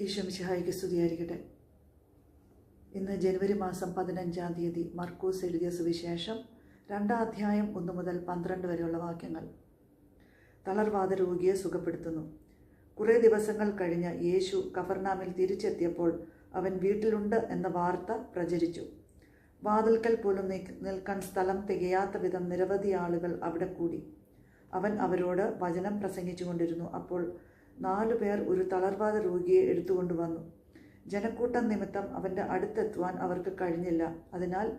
ഈശ്വമിശിഹായിക്ക് സ്തുതിയായിരിക്കട്ടെ. ഇന്ന് ജനുവരി മാസം പതിനഞ്ചാം തീയതി മർക്കൂസ് എഴുതിയ സുവിശേഷം രണ്ടാം അധ്യായം ഒന്ന് മുതൽ പന്ത്രണ്ട് വരെയുള്ള വാക്യങ്ങൾ. തളർവാദ രോഗിയെ സുഖപ്പെടുത്തുന്നു. കുറേ ദിവസങ്ങൾ കഴിഞ്ഞ് യേശു കഫർനാമിൽ തിരിച്ചെത്തിയപ്പോൾ അവൻ വീട്ടിലുണ്ട് എന്ന വാർത്ത പ്രചരിച്ചു. വാതിൽക്കൽ പോലും നിൽക്കാൻ സ്ഥലം തികയാത്ത വിധം നിരവധി ആളുകൾ അവിടെ കൂടി. അവൻ അവരോട് വചനം പ്രസംഗിച്ചുകൊണ്ടിരുന്നു. അപ്പോൾ നാലു പേർ ഒരു തളർവാദ രോഗിയെ എടുത്തുകൊണ്ടുവന്നു ജനക്കൂട്ടം നിമിത്തം അവന്റെ അടുത്തെത്തുവാൻ അവർക്ക് കഴിഞ്ഞില്ല. അതിനാൽ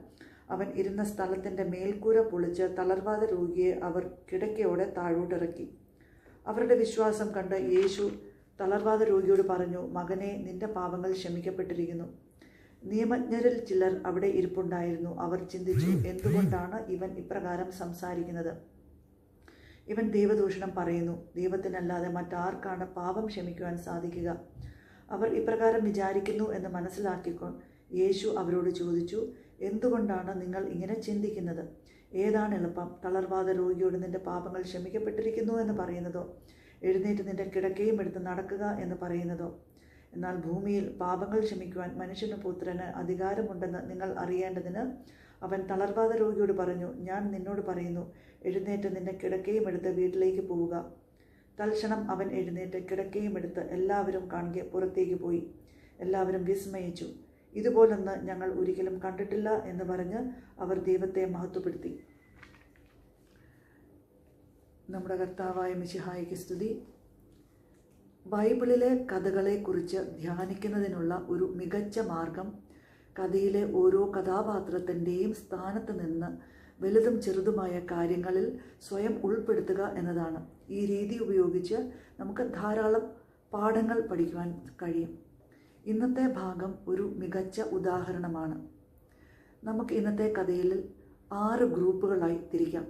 അവൻ ഇരുന്ന സ്ഥലത്തിന്റെ മേൽക്കൂര പൊളിച്ച് തളർവാദ രോഗിയെ അവർ കിടക്കയോടെ താഴോട്ടിറക്കി. അവരുടെ വിശ്വാസം കണ്ട് യേശു തളർവാദ രോഗിയോട് പറഞ്ഞു മകനെ നിന്റെ പാപങ്ങൾ ക്ഷമിക്കപ്പെട്ടിരിക്കുന്നു. നിയമജ്ഞരിൽ ചിലർ അവിടെ ഇരിപ്പുണ്ടായിരുന്നു. അവർ ചിന്തിച്ചു എന്തുകൊണ്ടാണ് ഇവൻ ഇപ്രകാരം സംസാരിക്കുന്നത്? ഇവൻ ദൈവദൂഷണം പറയുന്നു. ദൈവത്തിനല്ലാതെ മറ്റാർക്കാണ് പാപം ക്ഷമിക്കുവാൻ സാധിക്കുക. അവർ ഇപ്രകാരം വിചാരിക്കുന്നു എന്ന് മനസ്സിലാക്കിക്കോ യേശു അവരോട് ചോദിച്ചു എന്തുകൊണ്ടാണ് നിങ്ങൾ ഇങ്ങനെ ചിന്തിക്കുന്നത്? ഏതാണ് എളുപ്പം? തളർവാദ രോഗിയോട് നിന്റെ പാപങ്ങൾ ക്ഷമിക്കപ്പെട്ടിരിക്കുന്നു എന്ന് പറയുന്നതോ? എഴുന്നേറ്റ് നിന്റെ കിടക്കയും എടുത്ത് നടക്കുക എന്ന് പറയുന്നതോ? എന്നാൽ ഭൂമിയിൽ പാപങ്ങൾ ക്ഷമിക്കുവാൻ മനുഷ്യന് പുത്രന് അധികാരമുണ്ടെന്ന് നിങ്ങൾ അറിയേണ്ടതിന് അവൻ തളർവാദ രോഗിയോട് പറഞ്ഞു ഞാൻ നിന്നോട് പറയുന്നു എഴുന്നേറ്റ് നിന്റെ കിടക്കയും എടുത്ത് വീട്ടിലേക്ക് പോവുക. തൽക്ഷണം അവൻ എഴുന്നേറ്റ് കിടക്കയും എടുത്ത് എല്ലാവരും കാണുക പുറത്തേക്ക് പോയി. എല്ലാവരും വിസ്മയിച്ചു. ഇതുപോലൊന്ന് ഞങ്ങൾ ഒരിക്കലും കണ്ടിട്ടില്ല എന്ന് പറഞ്ഞ് അവർ ദൈവത്തെ മഹത്വപ്പെടുത്തി. നമ്മുടെ കർത്താവായ മിശിഹായിക്ക് സ്തുതി. ബൈബിളിലെ കഥകളെക്കുറിച്ച് ധ്യാനിക്കുന്നതിനുള്ള ഒരു മികച്ച മാർഗം കഥയിലെ ഓരോ കഥാപാത്രത്തിന്റെയും സ്ഥാനത്ത് നിന്ന് വലുതും ചെറുതുമായ കാര്യങ്ങളിൽ സ്വയം ഉൾപ്പെടുത്തുക എന്നതാണ്. ഈ രീതി ഉപയോഗിച്ച് നമുക്ക് ധാരാളം പാഠങ്ങൾ പഠിക്കുവാൻ കഴിയും. ഇന്നത്തെ ഭാഗം ഒരു മികച്ച ഉദാഹരണമാണ്. നമുക്ക് ഇന്നത്തെ കഥയിൽ ആറ് ഗ്രൂപ്പുകളായി തിരിക്കാം.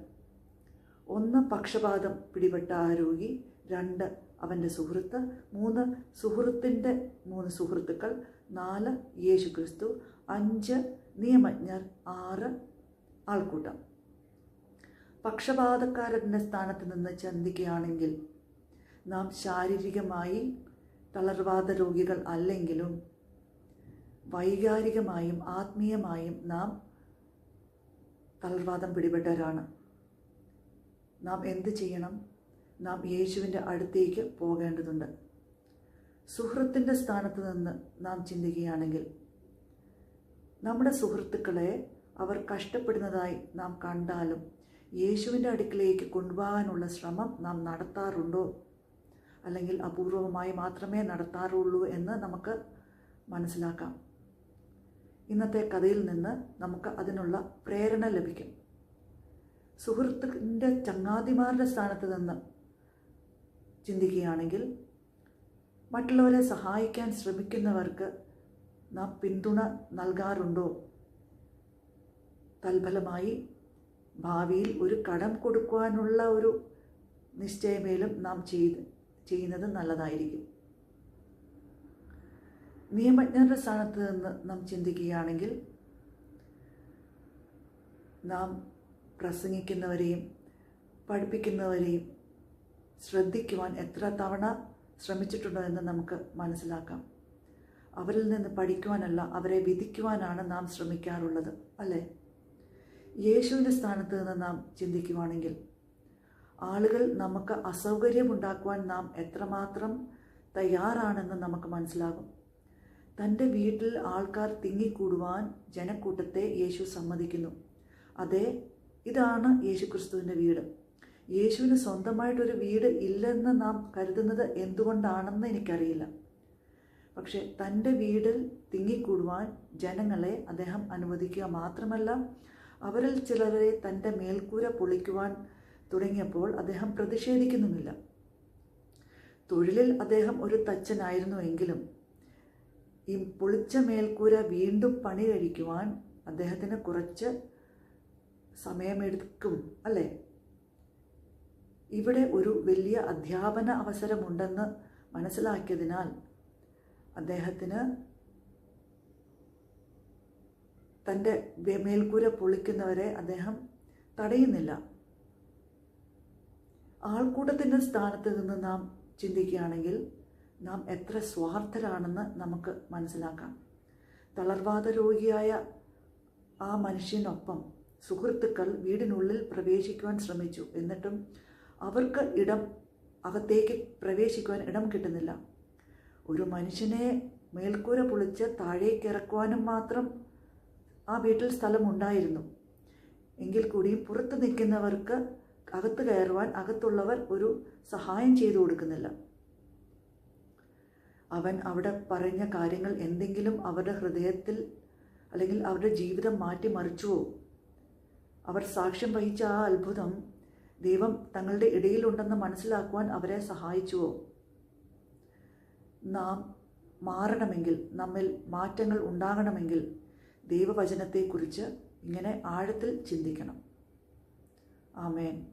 ഒന്ന് പക്ഷപാതം പിടിപെട്ട ആ രോഗി രണ്ട് അവന്റെ സുഹൃത്ത് മൂന്ന് സുഹൃത്തിന്റെ മൂന്ന് സുഹൃത്തുക്കൾ നാല് യേശു ക്രിസ്തു അഞ്ച് നിയമജ്ഞർ ആറ് ആൾക്കൂട്ടം. പക്ഷപാതക്കാരന്റെ സ്ഥാനത്ത് നിന്ന് ചിന്തിക്കുകയാണെങ്കിൽ നാം ശാരീരികമായി തളർവാദ രോഗികൾ അല്ലെങ്കിലും വൈകാരികമായും ആത്മീയമായും നാം തളർവാദം പിടിപെട്ടവരാണ്. നാം എന്ത് ചെയ്യണം? നാം യേശുവിന്റെ അടുത്തേക്ക് പോകേണ്ടതുണ്ട്. സുഹൃത്തിന്റെ സ്ഥാനത്ത് നിന്ന് നാം ചിന്തിക്കുകയാണെങ്കിൽ നമ്മുടെ സുഹൃത്തുക്കളെ അവർ കഷ്ടപ്പെടുന്നതായി നാം കണ്ടാലും യേശുവിന്റെ അടുക്കിലേക്ക് കൊണ്ടുപോകാനുള്ള ശ്രമം നാം നടത്താറുണ്ടോ? അല്ലെങ്കിൽ അപൂർവമായി മാത്രമേ നടത്താറുള്ളൂ എന്ന് നമുക്ക് മനസ്സിലാക്കാം. ഇന്നത്തെ കഥയിൽ നിന്ന് നമുക്ക് അതിനുള്ള പ്രേരണ ലഭിക്കും. സുഹൃത്തിന്റെ ചങ്ങാതിമാരുടെ സ്ഥാനത്ത് നിന്ന് ചിന്തിക്കുകയാണെങ്കിൽ മറ്റുള്ളവരെ സഹായിക്കാൻ ശ്രമിക്കുന്നവർക്ക് നാം പിന്തുണ നൽകാറുണ്ടോ? തൽഫലമായി ഭാവിയിൽ ഒരു കടം കൊടുക്കുവാനുള്ള ഒരു നിശ്ചയമേലും നാം ചെയ്ത് ചെയ്യുന്നത് നല്ലതായിരിക്കും. നിയമജ്ഞരുടെ സ്ഥാനത്ത് നിന്ന് നാം ചിന്തിക്കുകയാണെങ്കിൽ നാം പ്രസംഗിക്കുന്നവരെയും പഠിപ്പിക്കുന്നവരെയും ശ്രദ്ധിക്കുവാൻ എത്ര തവണ ശ്രമിച്ചിട്ടുണ്ടോ എന്ന് നമുക്ക് മനസ്സിലാക്കാം. അവരിൽ നിന്ന് പഠിക്കുവാനല്ല അവരെ വിധിക്കുവാനാണ് നാം ശ്രമിക്കാറുള്ളത് അല്ലേ? യേശുവിന്റെ സ്ഥാനത്ത് നിന്ന് നാം ചിന്തിക്കുവാണെങ്കിൽ ആളുകൾ നമുക്ക് അസൗകര്യമുണ്ടാക്കുവാൻ നാം എത്രമാത്രം തയ്യാറാണെന്ന് നമുക്ക് മനസ്സിലാകും. തന്റെ വീട്ടിൽ ആൾക്കാർ തിങ്ങിക്കൂടുവാൻ ജനക്കൂട്ടത്തെ യേശു സമ്മതിക്കുന്നു. അതെ ഇതാണ് യേശുക്രിസ്തുവിന്റെ വീട്. യേശുവിന് സ്വന്തമായിട്ടൊരു വീട് ഇല്ലെന്ന് നാം കരുതുന്നത് എന്തുകൊണ്ടാണെന്ന് എനിക്കറിയില്ല. പക്ഷേ തന്റെ വീടിൽ തിങ്ങിക്കൂടുവാൻ ജനങ്ങളെ അദ്ദേഹം അനുവദിക്കുക മാത്രമല്ല അവരിൽ ചിലരെ തന്റെ മേൽക്കൂര പൊളിക്കുവാൻ തുടങ്ങിയപ്പോൾ അദ്ദേഹം പ്രതിഷേധിക്കുന്നുമില്ല. തൊഴിലിൽ അദ്ദേഹം ഒരു തച്ചനായിരുന്നുവെങ്കിലും ഈ പൊളിച്ച മേൽക്കൂര വീണ്ടും പണി കഴിക്കുവാൻ അദ്ദേഹത്തിന് കുറച്ച് സമയമെടുക്കും അല്ലേ? ഇവിടെ ഒരു വലിയ അധ്യാപന അവസരമുണ്ടെന്ന് മനസ്സിലാക്കിയതിനാൽ അദ്ദേഹത്തിന് തന്റെ മേൽക്കൂര പൊളിക്കുന്നവരെ അദ്ദേഹം തടയുന്നില്ല. ആൾക്കൂട്ടത്തിന്റെ സ്ഥാനത്ത് നിന്ന് നാം ചിന്തിക്കുകയാണെങ്കിൽ നാം എത്ര സ്വാർത്ഥരാണെന്ന് നമുക്ക് മനസ്സിലാക്കാം. തളർവാദ രോഗിയായ ആ മനുഷ്യനൊപ്പം സുഹൃത്തുക്കൾ വീടിനുള്ളിൽ പ്രവേശിക്കുവാൻ ശ്രമിച്ചു. എന്നിട്ടും അവർക്ക് ഇടം അകത്തേക്ക് പ്രവേശിക്കുവാൻ ഇടം കിട്ടുന്നില്ല. ഒരു മനുഷ്യനെ മേൽക്കൂര പൊളിച്ച് താഴേക്ക് ഇറക്കുവാനും മാത്രം ആ വീട്ടിൽ സ്ഥലമുണ്ടായിരുന്നു എങ്കിൽ കൂടിയും പുറത്ത് നിൽക്കുന്നവർക്ക് അകത്ത് കയറുവാൻ അകത്തുള്ളവർ ഒരു സഹായം ചെയ്തു കൊടുക്കുന്നില്ല. അവൻ അവിടെ പറഞ്ഞ കാര്യങ്ങൾ എന്തെങ്കിലും അവരുടെ ഹൃദയത്തിൽ അല്ലെങ്കിൽ അവരുടെ ജീവിതം മാറ്റിമറിച്ചുവോ? അവർ സാക്ഷ്യം വഹിച്ച ആ അത്ഭുതം ദൈവം തങ്ങളുടെ ഇടയിലുണ്ടെന്ന് മനസ്സിലാക്കുവാൻ അവരെ സഹായിച്ചുവോ? നാം മാറണമെങ്കിൽ നമ്മിൽ മാറ്റങ്ങൾ ഉണ്ടാകണമെങ്കിൽ ദൈവവചനത്തെക്കുറിച്ച് ഇങ്ങനെ ആഴത്തിൽ ചിന്തിക്കണം. ആമേൻ.